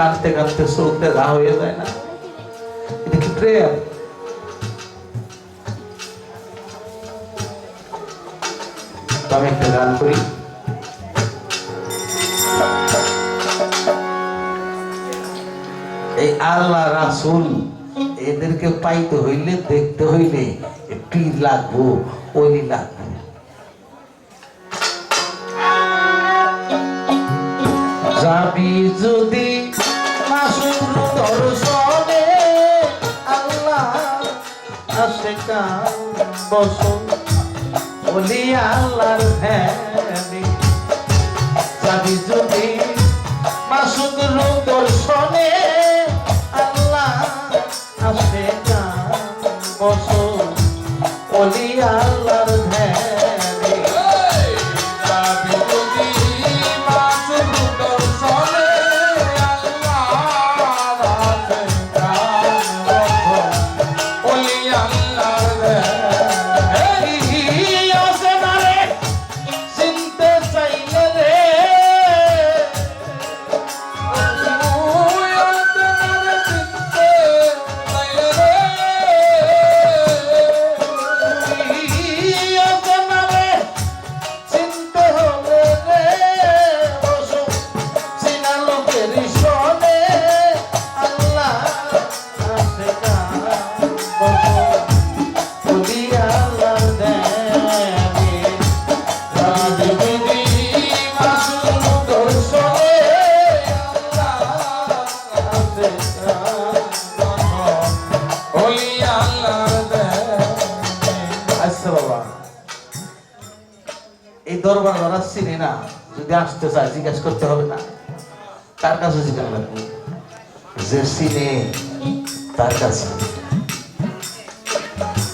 কাঁদতে কাঁদতে চোখ দেখা হয়ে যায় না। এটা কি প্রেম? আমি একটা গান করি। এই আল্লাহ রাসুল এদেরকে পাইতে হইলে, দেখতে হইলে এ পীর লাগবো ওলি লাগবো। যাবি যদি দর্শনে। আল্লাহ আসে কান বলি আল্লাহর ধ্যানে যদি এই দরবার না, যদি আসতে করতে হবে না। তার কাছে জিজ্ঞাসা যে চিনে, তার কাছে।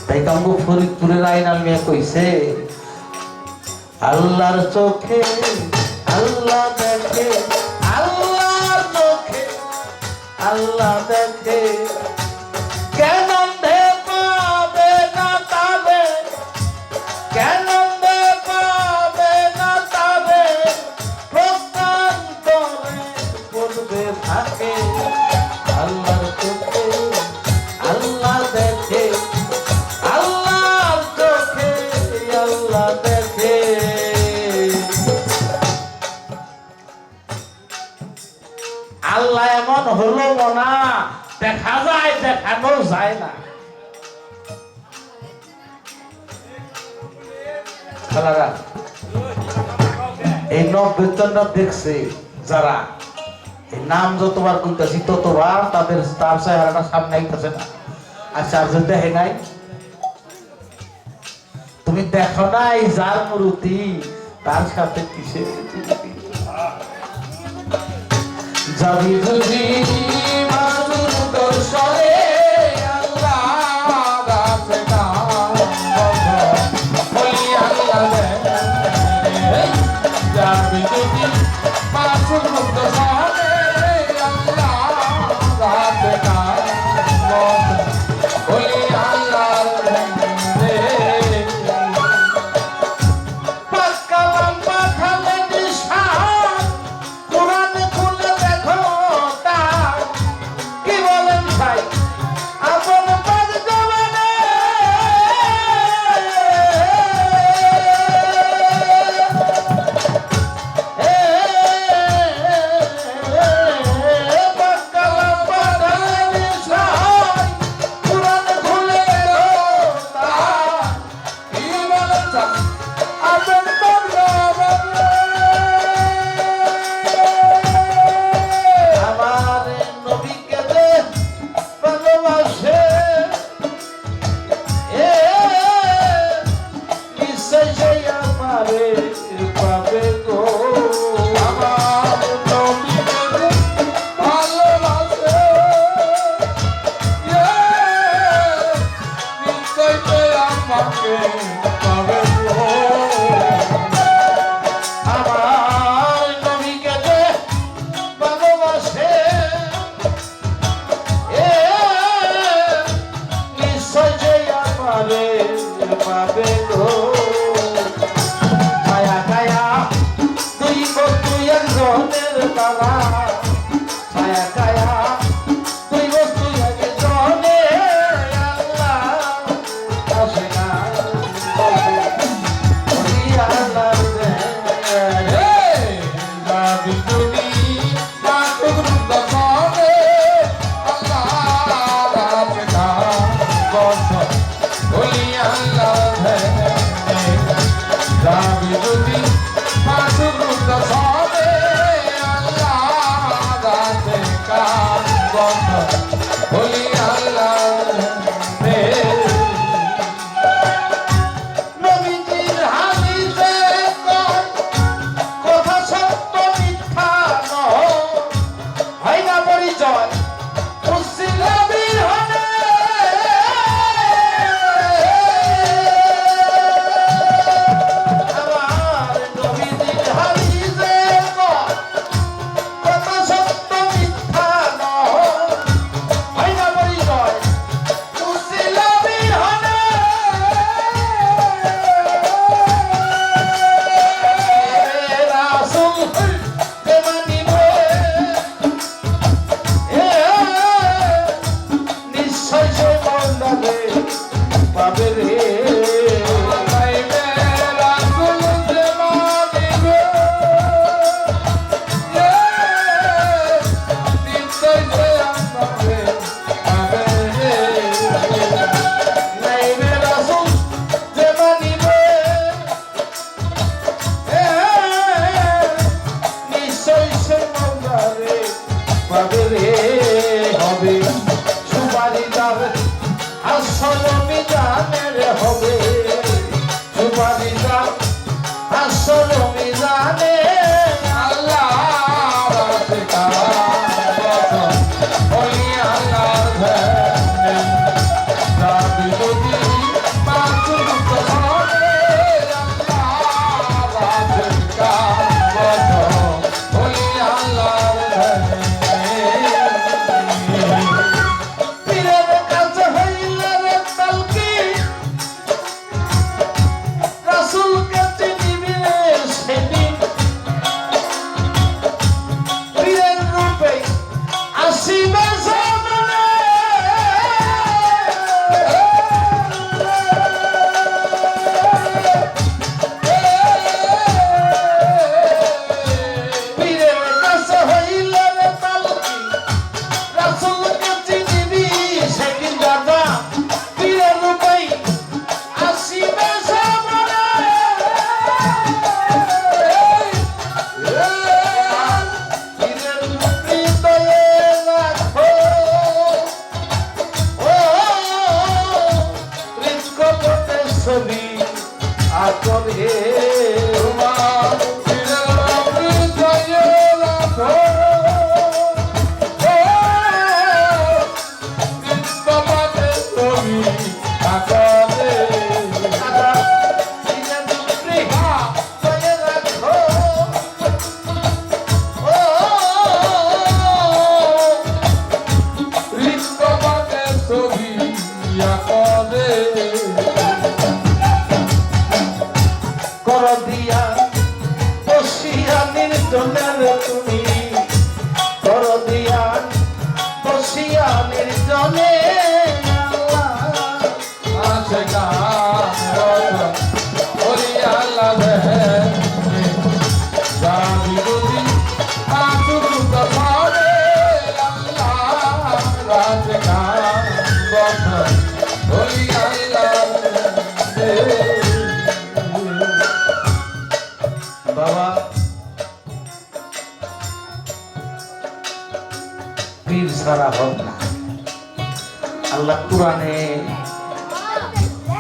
তাই কাম্বু ফরিদপুরের আইন আলমিয়া কইছে, আল্লাহর চোখে, আল্লাহ দেখে, আল্লাহর চোখে, আল্লাহ দেখে। দেখানো যায় না খালারা এই নব্বেতনটা দেখছে যারা, এই নাম যতবার কইতাছি, ততবার তাদের তার চেহারাটা সামনে আইতাছে না। আর যে দেখে নাই? তুমি দেখো নাই যার মূর্তি, তার সাথে কিসে? যাবি যদি Amém.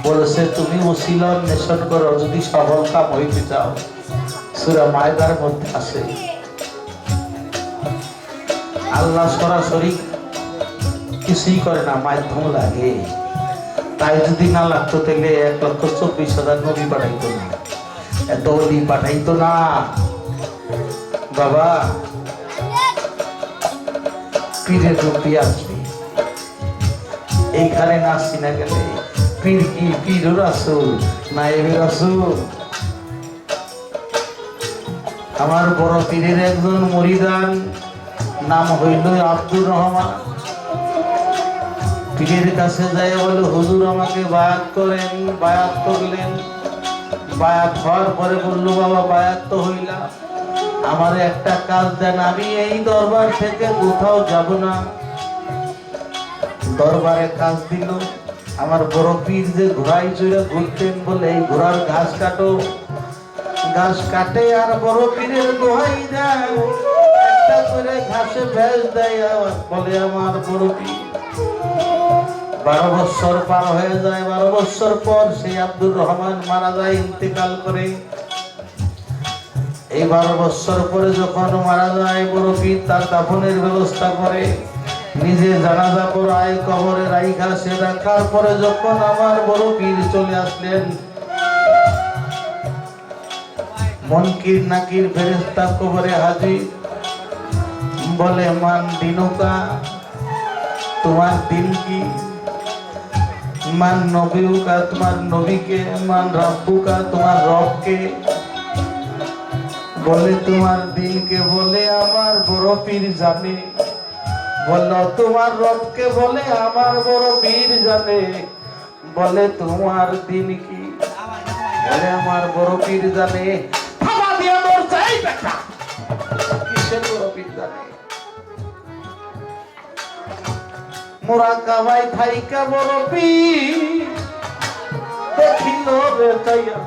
বলেছে, তুমি ওসিল অন্বেষণ করো, যদি সফল কাম হইতে চাও। সুরা মায়দার মধ্যে আছে। আল্লাহ সরাসরি কিছুই করে না, মাধ্যম লাগে। তাই যদি না লাগতো তাহলে এক লক্ষ চব্বিশ হাজার নবী পাঠাইতো না। এত অলি পাঠাইতো না। বাবা, পীরের রূপে আসবে। এইখানে নাচছি না গেলে পীর কি? পীর রাসুল নায়েবে রাসুল। আমার বড় পীরের একজন মরিদান, নাম হইল আব্দুর রহমান। পীরের কাছে যায়, বলে, হুজুর আমাকে বায়াত করেন, বায়াত করলেন। বায়াত হওয়ার পরে বলল, বাবা, বায়াত তো হইলা। আমার একটা কাজ দেন, আমি এই দরবার থেকে কোথাও যাব না। দরবারে কাজ দিল। আমার বড় পীর যে ঘোড়াই চড়ে ঘুরতেন, বলে, এই ঘোড়ার ঘাস কাটো। ঘাস কাটে আর বড় পীরের দোহাই দেয়। একটা করে ঘাসে ভেজ দেয় বলে, আমার বড় পীর বারো বছর পার হয়ে যায়, বারো বছর পর সেই আব্দুর রহমান মারা যায় ইন্তেকাল করে। এই বারো বছর পরে যখন মারা যায় বড় তার দাফনের ব্যবস্থা করে, নিজে জানাজা পড়ায়, কবরে রাইখা সে রাখার পরে যখন আমার বড় পীর চলে আসলেন, মনকির নাকির ফেরেস্তা কবরে হাজির। বলে, মান দিনুকা, তোমার দিন কি? মান নবীকা তোমার নবীকে মান রব্বুকা, তোমার রবকে। বলে তোমার দিনকে বলে আমার বড় পীর জানে। বলল তোমার রবকে বলে আমার বড় পীর জানে। বলে তোমার দিন কি? বলে আমার বড় পীর জানে। থাবা দিয়ে মোর যাই বেটা। কিসের বড় পীর জানে? মোরা কাবাই থাইকা বড় পীর দেখিল রে তাইয়া